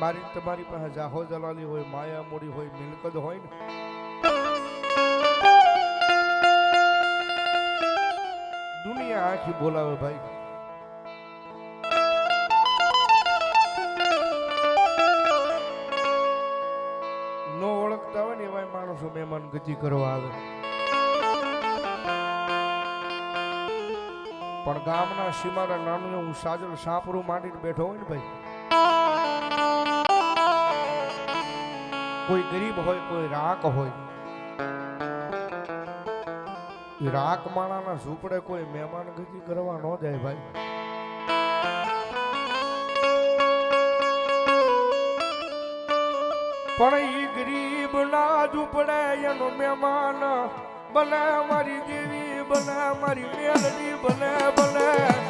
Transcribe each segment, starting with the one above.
મારી તમારી પાસે જાહો જલાલી હોય, માયા મૂડી હોય, મિલકત હોય ને. દુનિયા આખી બોલાવે ભાઈ. નો ઓળખતા હોય ને એવા માણસો મહેમાન ગતિ કરવા આવે. પણ ગામના સીમાના નાનું હું સાજલ સાપરું માંડીને બેઠો હોય ને ભાઈ. કોઈ ગરીબ હોય, કોઈ રાક હોય. એ રાક માણાના ઝૂંપડે કોઈ મહેમાન ગતિ કરવા ન જાય ભાઈ. પણ ઈ ગરીબ ના ઝૂંપડે એનો મહેમાન બને, મારી દેવી બને, મારી મેલડી બને બને.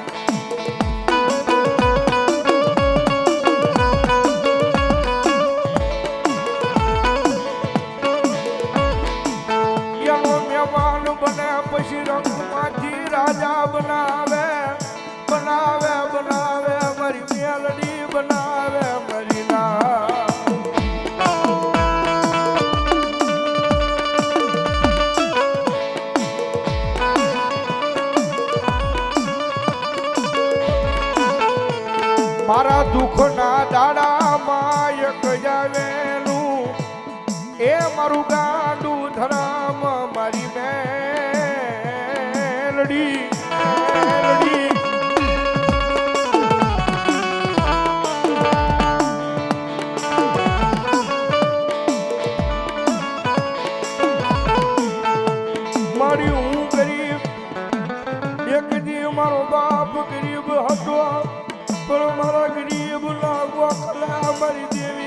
મારા દુઃખના દાડામાં એક જાવેલું. એ મારું ગાંડું ધરામ મારી મેલડી મારી હું ગરીબ એક દી મારો બાપ ગરીબ હતો. પણ મારા ગરીબ લાગવા ખલા મારી દેવી.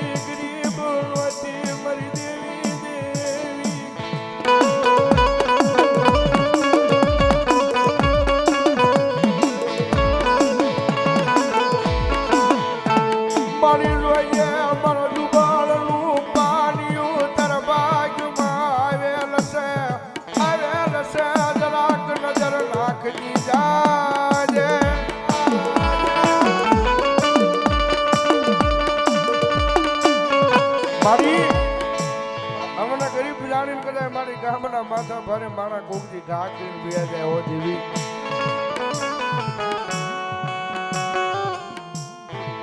માથા ભરે મારા ઘા કરીને બે જાય હો દેવી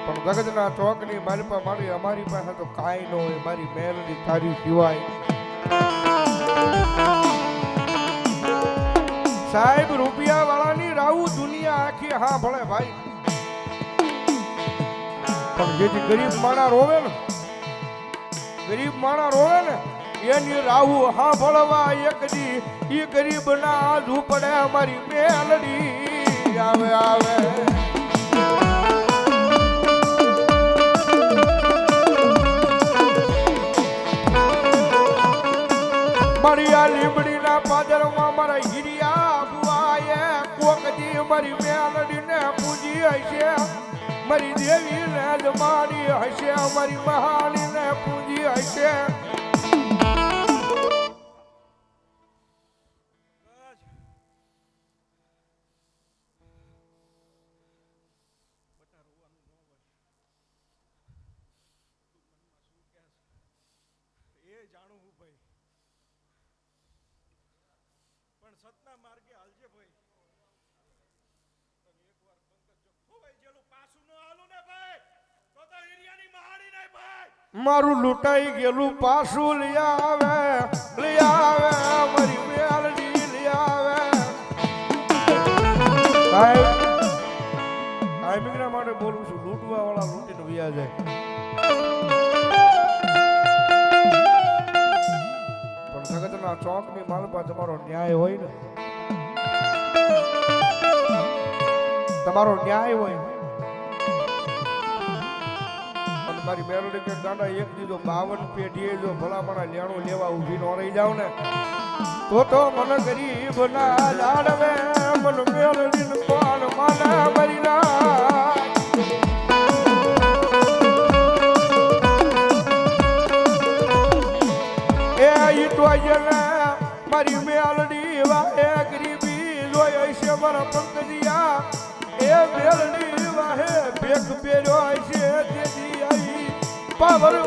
પણ જગતના ચોકની મારી પાસે મારી અમારી પાસે તો કાંઈ ન હોય, મારી મેલડી તારી સિવાય. સાહેબ રૂપિયા વાળાની રાવું દુનિયા આખી હા ભળે ભાઈ. પણ જેથી ગરીબ માણા રોવે ને, ગરીબ માણા રોવે ને એની રાહુ હા ભળવા એક દી, ઈ ગરીબ ના ઝૂંપડે અમારી મેલડી. આવે આવે. મારી આ લીમડીના પાદરમાં મારા હિરિયા બુઆએ કોકજી મારી મેલડીને પૂજી હશે. મારી દેવીને મારી હશે, મારી મહાલીને પૂજી હશે. સતના માર્ગે હાલજે ભાઈ. મારું લૂંટાઈ ગયેલું પાછું લઈ આવે લઈ આવે, મારી મેલડી લઈ આવે. ટાઈમિંગના માટે બોલું છું લૂંટવા વાળા લૂંટીને વ્યા જાય. જગતના ચોકની માલપા તમારો ન્યાય હોય ને. તમારો ન્યાય હોય. અને મારી મેલોડી કે ગાંડા, એક દીધો બાવન પેઢીએ જો ભલામણા લેણું લેવા ઊભી ન રહી જાવ ને, તો તો મન ગરીબ ના લાડવે.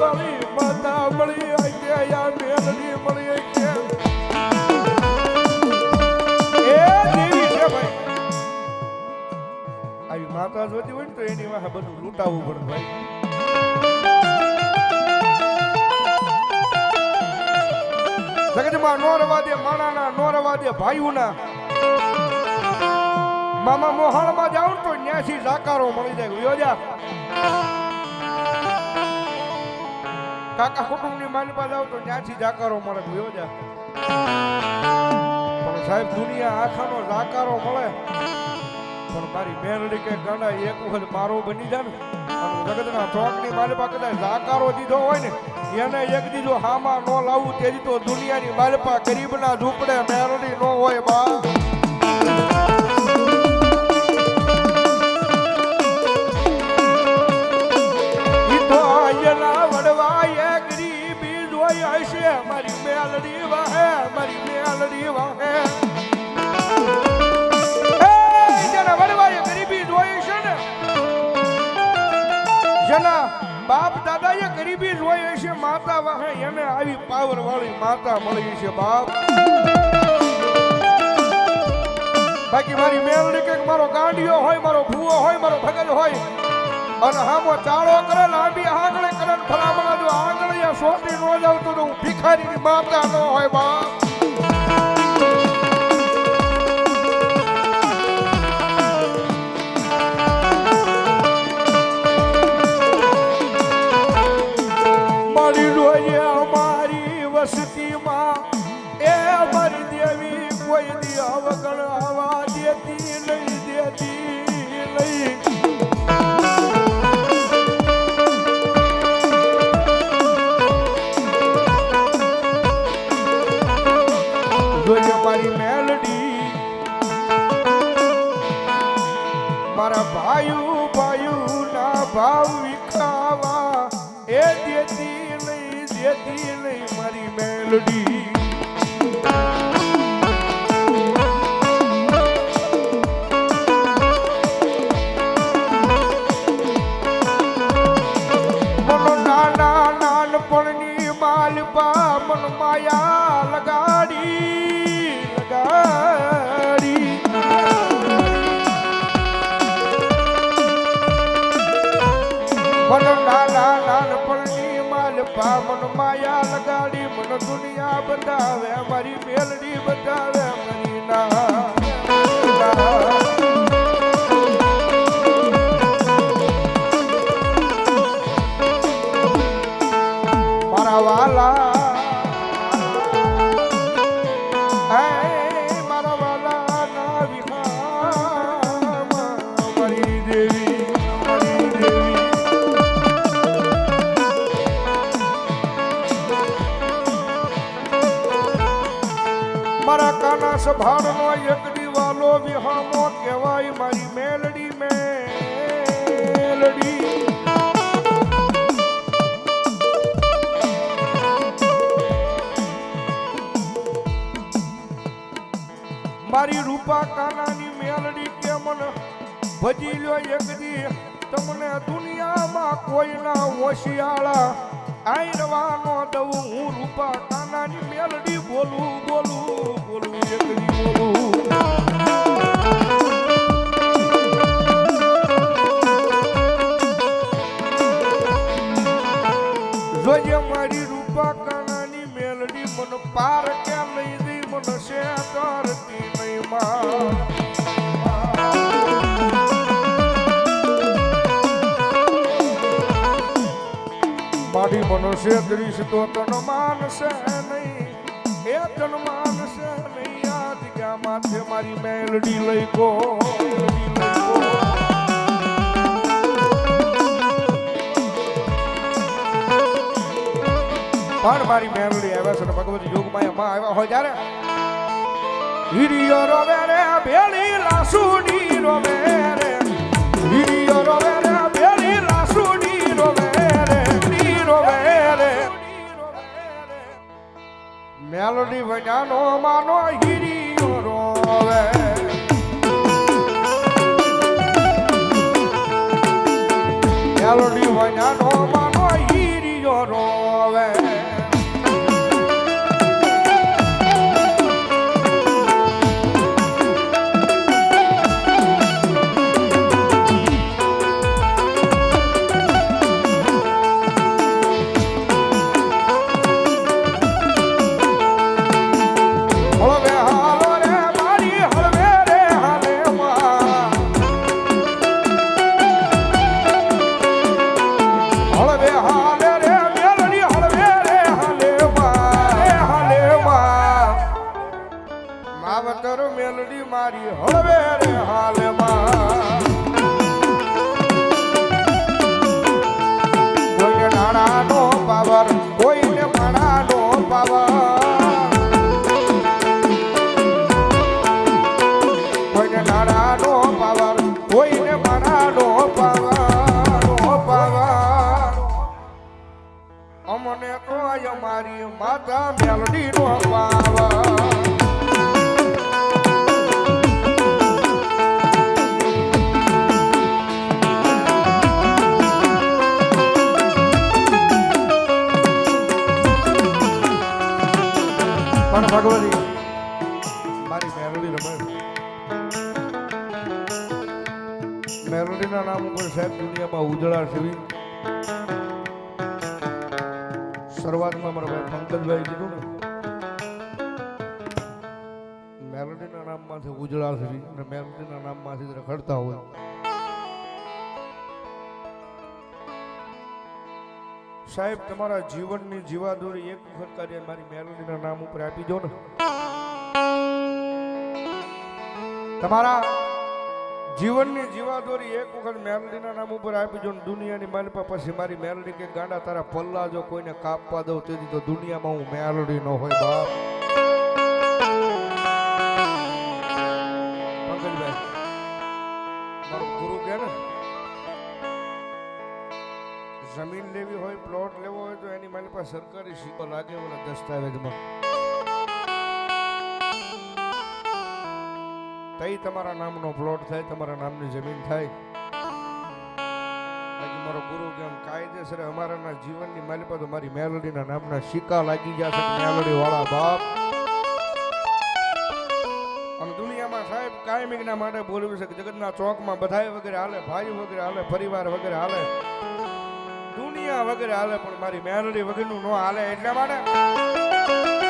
આવી માતા મળી મેલડી મળી કે એ આવી માતા જોતી હોય ને તો એની વાહ બધું લૂંટાવવું પડે ભાઈ. જગતમાં નો રવા દે, માણાના નો રવા દે, ભાઈઓના. મામા મોહાળમાં જાઉં તો ન્યાસી જાકારો મળી જાય. યોજા કાકા કુટુંબની માલિપા જાવ તો ન્યાસી જાકારો મળે. યોજા પણ સાહેબ, દુનિયા આખાનો જાકારો મળે. પણ મારી બેનડી કે ગાંડા એક વખત મારો બની જાય ને જગતના ચોકની માલિપા કદાચ જાકારો દીધો હોય ને, એને એક દીધો હામાં નો લાવવું તેથી તો દુનિયાની માલપા ગરીબના ઝૂંપડે મેરડી નો હોય બા. મેલડી વાહે એ ગરીબી જોઈ છે બાપ માતા વાહે એને આવી પાવર વાળી માતા મળી છે, બાપ. બાકી મારી મેલડી કે મારો ગાંડિયો હોય, મારો ભૂવો હોય, મારો ભગત હોય, અને હામો ચાળો કરે, લાંબી આંગળીએ રોજ જાવ તો હું ભિખારીની માતા ન હોય બાપ. મારા કાના સભાળનો એક દીવાલો વિહામો કહેવાય, મારી મેલડી મેલડી. મારી રૂપા કાનાની મેલડી કે મન ભજી લ્યો દી. તમને દુનિયામાં કોઈના હોશિયાળા આઈ રવાનો દઉં હું રૂપા કાનાની મેલડી બોલું બોલું બોલું જોઈએ મારી રૂપા કાનાની મેલડી, મન પાર કે લઈ દઈ મન છે કરતી નહીં માં મનુષ્ય દૃશ તો તન માનશે નહીં. એ તન માનશે નહીં. આ જગ્યા માથે મારી મેલડી લઈ ગો પણ મારી મેલડી આવ્યા છે ભગવત યોગમાં એમાં આવ્યા હોય ત્યારે હિરિયો રોવે રે ભેળી લાસુડી રોવે રે. હિરિયો રોવે રે મેલડી વજાનો માનો હિરિયો રોવે. મેલડી વજાનો માનો હિરિયો હાલે નામમાંથી ઉજળા સેવી અને મેલોડીના નામમાંથી રખડતા હોય. સાહેબ, તમારા જીવનની જીવાદોરી એક વખત કાર્ય મારી મેલોડીના નામ ઉપર આપી દો ને. તમારા જીવનની જીવાદોરી એક વખત મેલડીના નામ ઉપર આપી જો દુનિયાની માલિપા પછી મારી મેલડી કે ગાંડા તારા પલ્લા જો કોઈને કાપવા દઉં તેથી તો દુનિયામાં હું મેલડી ન હોય બાપ. ગુરુ કે ને? જમીન લેવી હોય પ્લોટ લેવો હોય તો એની મારી પાસે સરકારી સિક્કો લાગે ઓલા દસ્તાવેજમાં. તઈ તમારા નામનો પ્લોટ થાય, તમારા નામની જમીન થાય. મારો ગુરુ કેમ કાયદેસર અમારાના જીવનની મારી પાસે મારી મેલોડીના નામના સિક્કા લાગી જશે મેલોડી વાળા બાપ. કાયમિકના માટે બોલવી છે જગતના ચોકમાં બધાય વગેરે હાલે, ભાઈ વગેરે હાલે, પરિવાર વગેરે હાલે, દુનિયા વગેરે હાલે, પણ મારી મેલડી વગરનું નો હાલે એટલા માટે?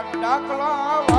ડાકલા વાગતા હતા